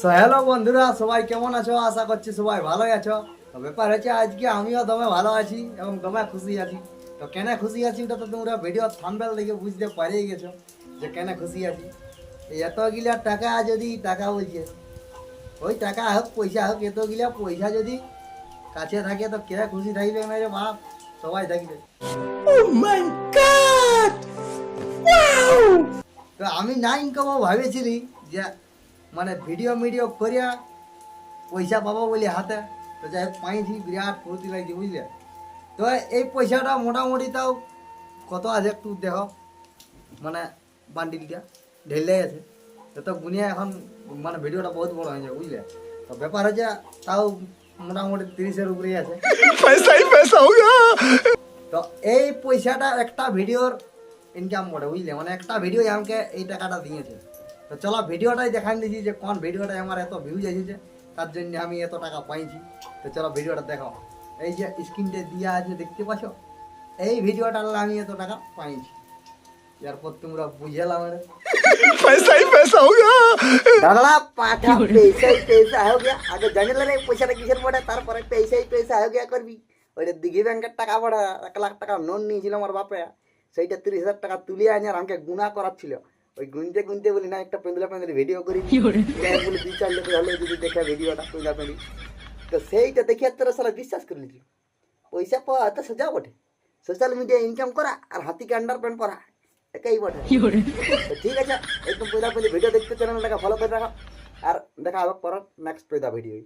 So hello বন্ধুরা সবাই কেমন আছো? আশা করছি সবাই ভালোই আছো। তো ব্যাপার হচ্ছে আজকে আমিও দমে ভালো আছি এবং দমে খুশি আছি। তো কেন খুশি আছি ওটা তো তোমরা ভিডিও থাম্বেল দেখে বুঝতে পারিয়ে গেছো যে কেন খুশি আছি। এতগুলা টাকা যদি টাকা বলছে ওই টাকা হোক পয়সা হোক এতগুলা পয়সা যদি কাছে থাকে তো কে খুশি থাকবে? না রে বাপ সবাই থাকবে। তো আমি না ইনকামও ভাবেছিলি যে মানে ভিডিও মিডিও করিয়া পয়সা পাবো বলে হাতে। তো যাই হোক পাইছি বিরাট ফুর্তি লাগছে বুঝলে? তো এই পয়সাটা মোটামুটি তাও কত আছে একটু দেখ। মানে বান্ডিলটা ঢেলেই আছে। তো গুনিয়া এখন মানে ভিডিওটা বহুত বড় হয়ে যায় বুঝলে? তো ব্যাপার হচ্ছে তাও মোটামুটি তিরিশের উপরেই আছে। তো এই পয়সাটা একটা ভিডিওর ইনকাম করে বুঝলে? মানে একটা ভিডিও আমাকে এই টাকাটা দিয়েছে। তো চলো ভিডিওটাই দেখান দিছি যে কোন ভিডিওটাই আমার এত ভিউজ এসেছে তার জন্য আমি এত টাকা পাইছি। তো চলো ভিডিওটা দেখো এই যে স্ক্রিনটা দিয়া আছে দেখতে পাচ্ছ? এই ভিডিওটা আমি এত টাকা পাইছি। এরপর তোমরা বুঝেলাম পয়সাই পয়সা হোগা দাদা পাঠা পয়সাই পয়সা হোগা আগে জানিলে রে পয়সাটা কিসের পড়ে তারপরে পয়সাই পয়সা হোগা করবি। ওইটা দিঘি ব্যাংকের টাকা পড়া এক লাখ টাকা লোন নিয়েছিল আমার বাপে সেইটা তিরিশ হাজার টাকা তুলে আনি আর আমাকে গুণা ছিল ওই গুনতে গুনতে বলি না একটা পেন্দুলা পেন্দুলি ভিডিও করি। বলি দুই চার লোক হলে যদি দেখে ভিডিওটা পেন্দা পেন্দি তো সেইটা দেখে তোরা সারা বিশ্বাস করে নিয়েছিল পয়সা পাওয়া এত সোজা বটে। সোশ্যাল মিডিয়া ইনকাম করা আর হাতিকে আন্ডার প্যান্ট পরা একাই বটে। তো ঠিক আছে একদম পয়লা পয়লি ভিডিও দেখতে চ্যানেলটাকে ফলো করে রাখো। আর দেখা হবে পর নেক্সট পয়লা ভিডিও